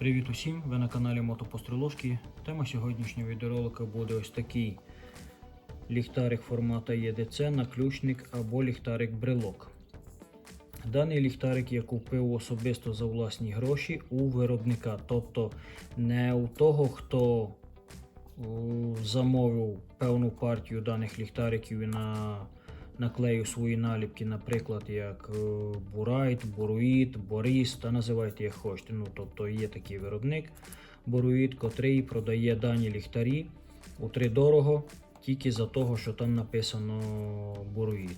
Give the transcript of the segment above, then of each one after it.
Привіт усім! Ви на каналі Мотопострілошки. Тема сьогоднішнього відеоролика буде ось такий ліхтарик формату EDC, наключник або ліхтарик брелок. Даний ліхтарик я купив особисто за власні гроші у виробника, тобто не у того, хто замовив певну партію даних ліхтариків на наклею свої наліпки, наприклад, як е, Бурайт, Боруїд, Борис, та називайте як хочете. Ну, тобто є такий виробник Боруїд, котрий продає дані ліхтарі у три дорого, тільки за того, що там написано Боруїд.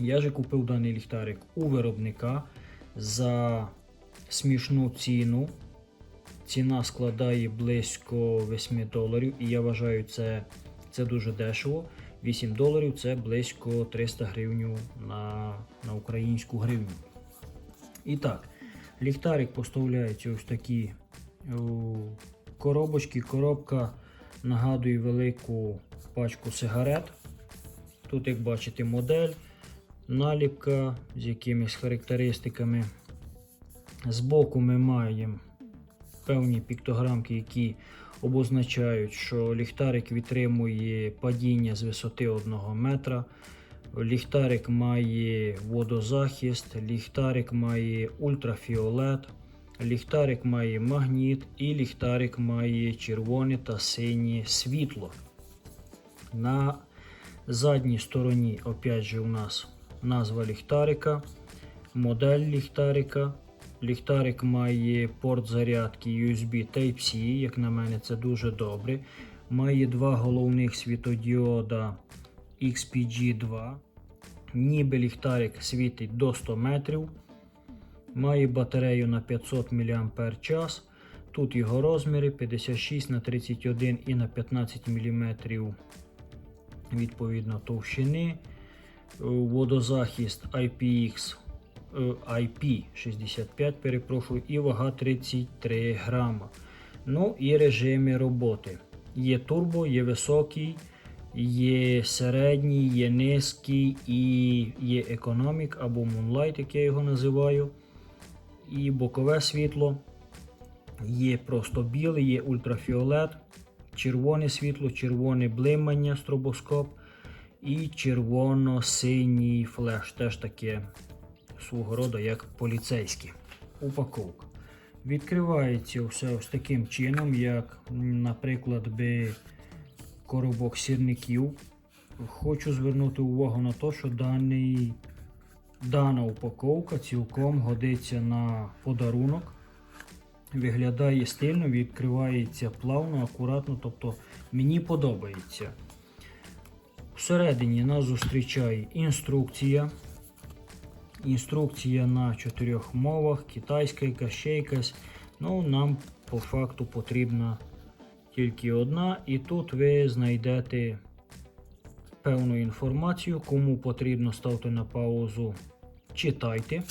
Я же купив даний ліхтарик у виробника за смішну ціну. Ціна складає близько 8 доларів, і я вважаю, це, це дуже дешево. 8 доларів це близько 300 гривень на, на українську гривню. І так, ліхтарик поставляється ось такі коробочки. Коробка нагадує велику пачку сигарет. Тут, як бачите, модель, наліпка з якимись характеристиками. Збоку ми маємо певні піктограмки, які обозначають, що ліхтарик витримує падіння з висоти 1 метра. Ліхтарик має водозахист, ліхтарик має ультрафіолет, ліхтарик має магніт і ліхтарик має червоне та синє світло. На задній стороні, опять же, у нас назва ліхтарика, модель ліхтарика. Ліхтарик має порт зарядки USB Type-C, як на мене, це дуже добре. Має два головних світодіода XPG2. Ніби ліхтарик світить до 100 метрів. Має батарею на 500 мАч. Тут його розміри 56 на 31 і на 15 мм відповідно товщини. Водозахист IPX е, IP65, перепрошую, і вага 33 грама. Ну і режими роботи. Є турбо, є високий, є середній, є низький і є економік або Moonlight, як я його називаю. І бокове світло. Є просто білий, є ультрафіолет, червоне світло, червоне блимання, стробоскоп і червоно-синій флеш. Теж таке свого роду як поліцейські. Упаковка. Відкривається все ось таким чином, як, наприклад, би коробок сірників. Хочу звернути увагу на те, що даний, дана упаковка цілком годиться на подарунок. Виглядає стильно, відкривається плавно, акуратно, тобто мені подобається. Всередині нас зустрічає інструкція. Інструкція на чотирьох мовах, китайська якась, ще якась. Ну, нам по факту потрібна тільки одна. І тут ви знайдете певну інформацію. Кому потрібно ставте на паузу, читайте.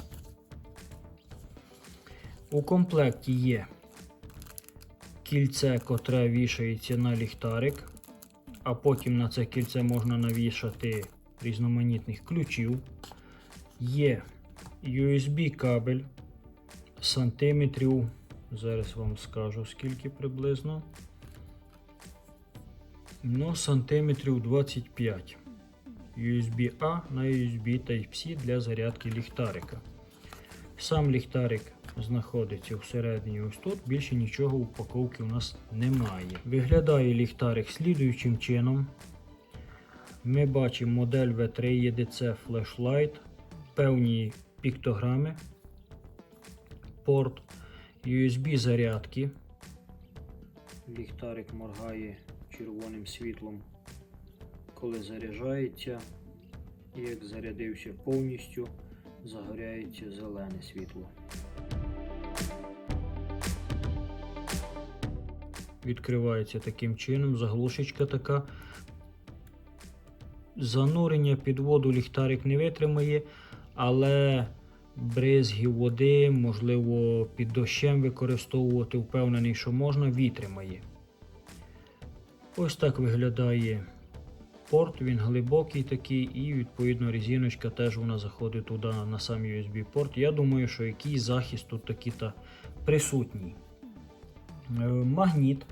У комплекті є кільце, котре вішається на ліхтарик, а потім на це кільце можна навішати різноманітних ключів. Є USB кабель сантиметрів. Зараз вам скажу скільки приблизно. Ну, сантиметрів 25. USB A на USB Type-C для зарядки ліхтарика. Сам ліхтарик знаходиться всередині ось тут, більше нічого упаковки у нас немає. Виглядає ліхтарик слідуючим чином. Ми бачимо модель V3 EDC Flashlight, певні піктограми, порт, USB зарядки. Ліхтарик моргає червоним світлом, коли заряджається. І як зарядився повністю, загоряється зелене світло. Відкривається таким чином, заглушечка така. Занурення під воду ліхтарик не витримає, але бризги води, можливо, під дощем використовувати, впевнений, що можна, витримає. Ось так виглядає порт, він глибокий такий, і відповідно резиночка теж вона заходить туди на сам USB порт. Я думаю, що якийсь захист тут такий та присутній. Е, Магніт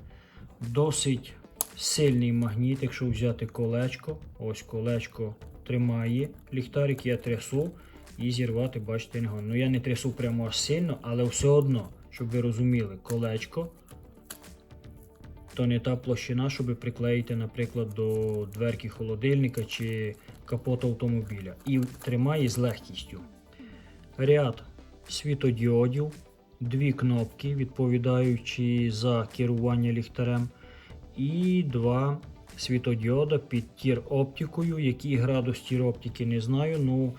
досить сильний магніт, якщо взяти колечко. Ось колечко тримає ліхтарик, я трясу і зірвати, бачите, не. Ну я не трясу прямо аж сильно, але все одно, щоб ви розуміли, колечко то не та площина, щоб приклеїти, наприклад, до дверки холодильника чи капоту автомобіля. І тримає з легкістю. Ряд світодіодів, дві кнопки, відповідаючи за керування ліхтарем, і два світодіода під тір оптикою. Який градус тір оптики не знаю. Ну,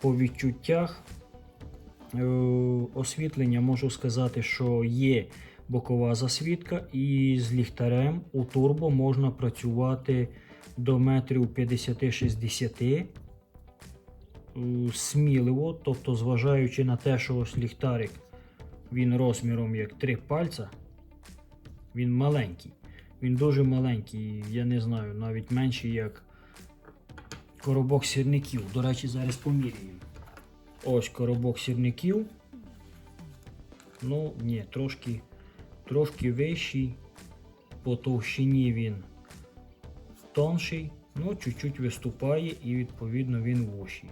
по відчуттях е, освітлення можу сказати, що є бокова засвітка, і з ліхтарем у турбо можна працювати до метрів 50-60 е, сміливо, тобто, зважаючи на те, що ось ліхтарик він розміром як три пальця, він маленький. Він дуже маленький, я не знаю, навіть менший як коробок сірників. До речі, зараз поміряємо. Ось коробок сірників. Ну, ні, трошки, трошки вищий. По товщині він тонший, ну чуть-чуть виступає і відповідно він вущий.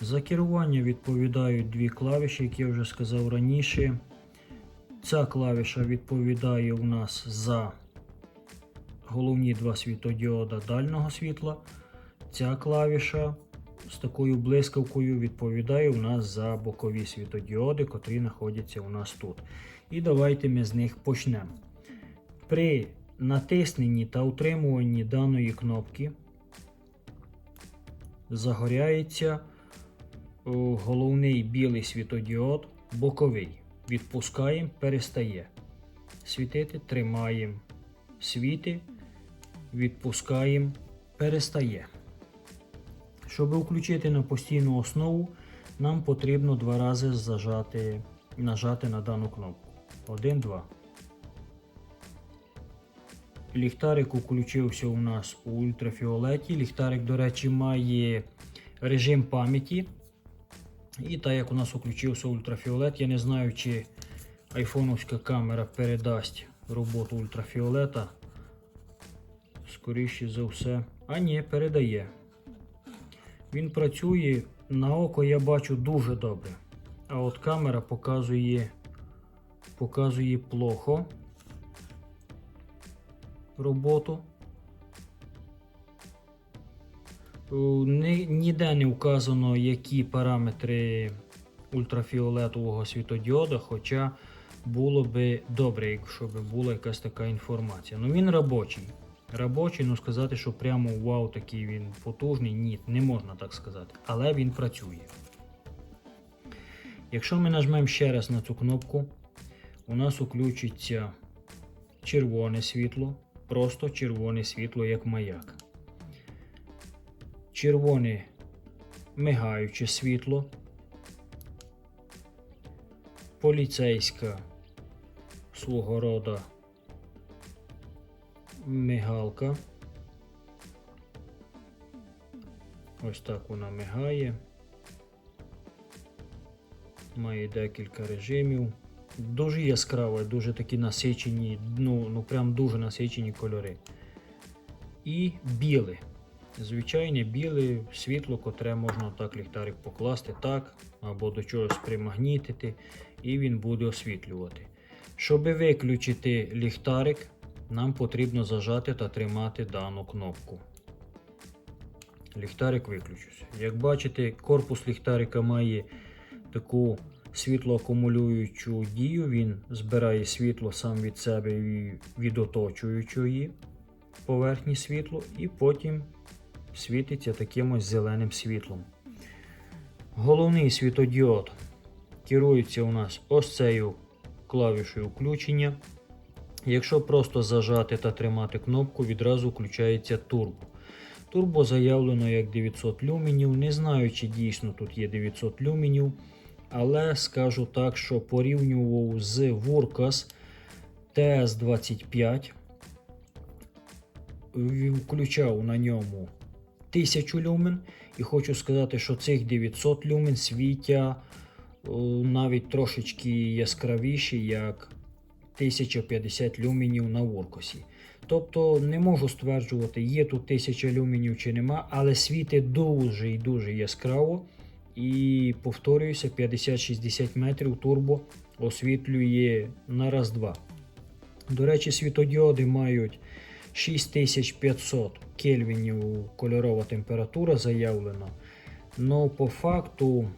За керування відповідають дві клавіші, які я вже сказав раніше. Ця клавіша відповідає у нас за головні два світодіода дальнього світла. Ця клавіша з такою блискавкою відповідає у нас за бокові світодіоди, котрі знаходяться у нас тут. І давайте ми з них почнемо. При натисненні та утримуванні даної кнопки загоряється головний білий світодіод, боковий. Відпускаємо, перестає світити, тримаємо світи, відпускаємо, перестає. Щоб включити на постійну основу, нам потрібно два рази зажати, нажати на дану кнопку. Один, два. Ліхтарик включився у нас у ультрафіолеті. Ліхтарик, до речі, має режим пам'яті. І так як у нас включився ультрафіолет, я не знаю, чи айфоновська камера передасть роботу ультрафіолета. Скоріше за все. А ні, передає. Він працює на око, я бачу дуже добре. А от камера показує, показує плохо роботу. Е, Ні- Ніде не вказано, які параметри ультрафіолетового світодіода, хоча було би добре, якщо була якась така інформація. Ну він робочий. Робочий, ну сказати, що прямо вау, такий він потужний, ні, не можна так сказати. Але він працює. Якщо ми нажмемо ще раз на цю кнопку, у нас включиться червоне світло, просто червоне світло, як маяк. Червоне мигаюче світло, поліцейська свого рода мигалка. Ось так вона мигає. Має декілька режимів. Дуже яскраво, дуже такі насичені, ну, ну прям дуже насичені кольори. І біле. Звичайне біле світло, котре можна так ліхтарик покласти так, або до чогось примагнітити, і він буде освітлювати. Щоб виключити ліхтарик, нам потрібно зажати та тримати дану кнопку. Ліхтарик виключився. Як бачите, корпус ліхтарика має таку світлоакумулюючу дію. Він збирає світло сам від себе і від оточуючої поверхні світло, і потім світиться таким ось зеленим світлом. Головний світодіод керується у нас ось цією клавішою включення. Якщо просто зажати та тримати кнопку, відразу включається турбо. Турбо заявлено як 900 люменів. Не знаю, чи дійсно тут є 900 люменів, але скажу так, що порівнював з Vurkas TS25, включав на ньому 1000 люмен, і хочу сказати, що цих 900 люмен світя навіть трошечки яскравіші, як 1050 люменів на воркосі. Тобто не можу стверджувати, є тут 1000 люменів чи нема, але світить дуже і дуже яскраво. І повторююся, 50-60 метрів турбо освітлює на раз-два. До речі, світодіоди мають 6500 кельвінів кольорова температура заявлена. Но по факту,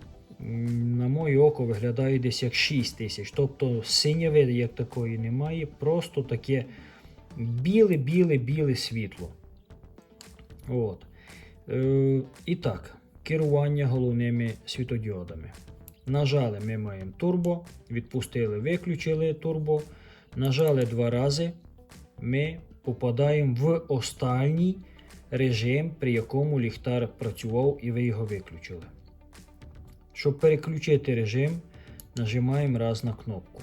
на моє око, виглядає десь як 6000. Тобто синєви як такої немає, просто таке біле-біле-біле світло. От. Е, і так, керування головними світодіодами. Нажали ми маємо турбо, відпустили, виключили турбо. Нажали два рази, ми попадаємо в останній режим, при якому ліхтар працював і ви його виключили. Щоб переключити режим, нажимаємо раз на кнопку.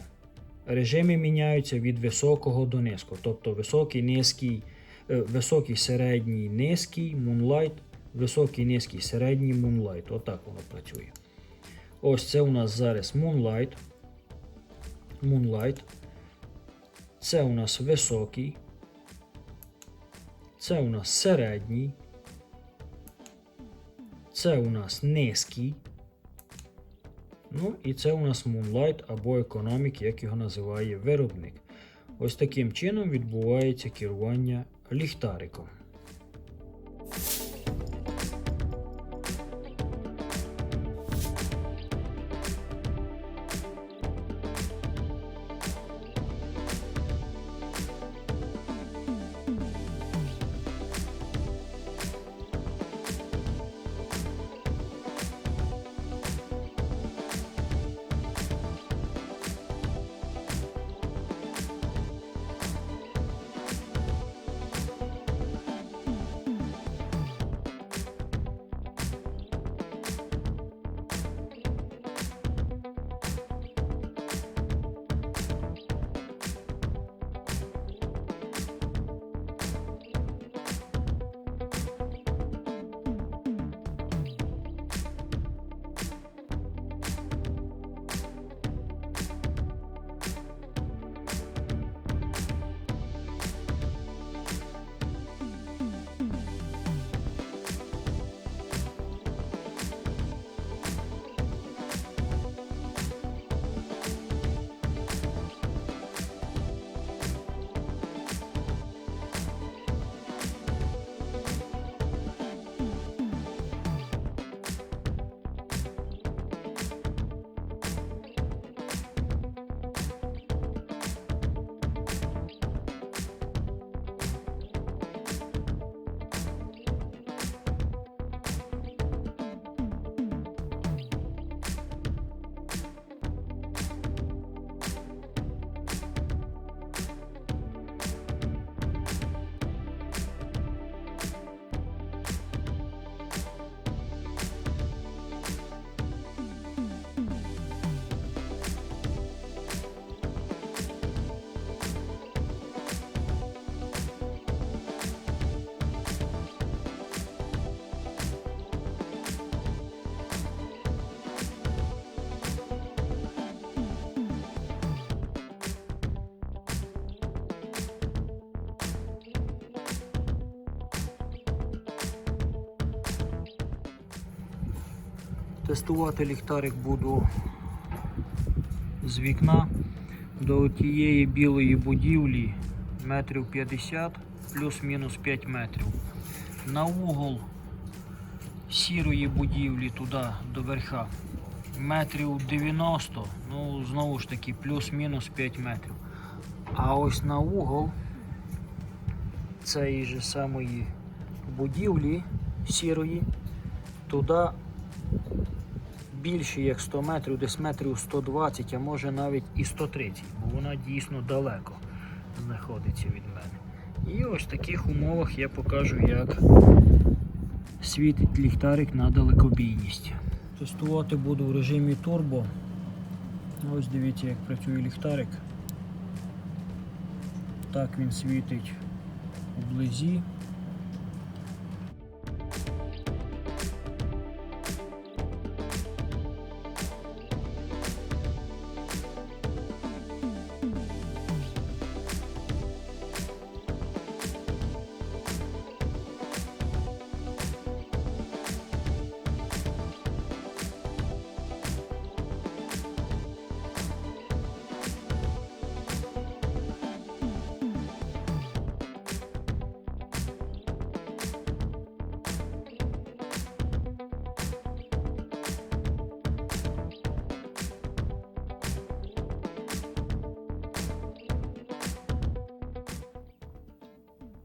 Режими міняються від високого до низького, тобто високий, низький, е, високий, середній, низький, Moonlight, високий, низький, середній, Moonlight. Отак воно працює. Ось це у нас зараз Moonlight. Moonlight. Це у нас високий. Це у нас середній. Це у нас низький. Ну і це у нас Moonlight або Economic, як його називає виробник. Ось таким чином відбувається керування ліхтариком. Тестувати ліхтарик буду з вікна до тієї білої будівлі метрів 50 плюс-мінус 5 метрів. На угол сірої будівлі туди до верха метрів 90, ну знову ж таки плюс-мінус 5 метрів. А ось на угол цієї ж самої будівлі сірої туди більше як 100 метрів, десь метрів 120, а може навіть і 130, бо вона дійсно далеко знаходиться від мене. І ось в таких умовах я покажу, як світить ліхтарик на далекобійність. Тестувати буду в режимі турбо. Ось дивіться, як працює ліхтарик. Так він світить вблизі.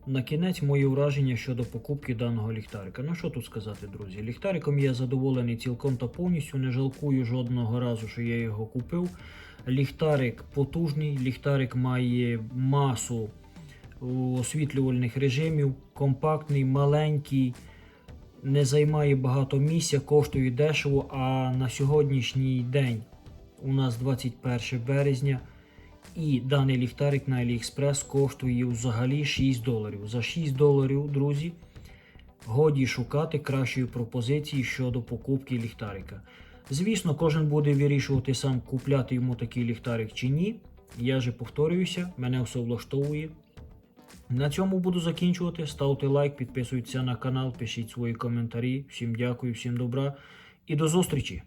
На кінець мої враження щодо покупки даного ліхтарика. Ну що тут сказати, друзі? Ліхтариком я задоволений цілком та повністю, не жалкую жодного разу, що я його купив. Ліхтарик потужний, ліхтарик має масу освітлювальних режимів, компактний, маленький, не займає багато місця, коштує дешево. А на сьогоднішній день у нас 21 березня. І даний ліхтарик на AliExpress коштує взагалі 6 доларів. За 6 доларів, друзі, годі шукати кращої пропозиції щодо покупки ліхтарика. Звісно, кожен буде вирішувати сам, купляти йому такий ліхтарик чи ні. Я же повторююся, мене все влаштовує. На цьому буду закінчувати. Ставте лайк, підписуйтесь на канал, пишіть свої коментарі. Всім дякую, всім добра і до зустрічі!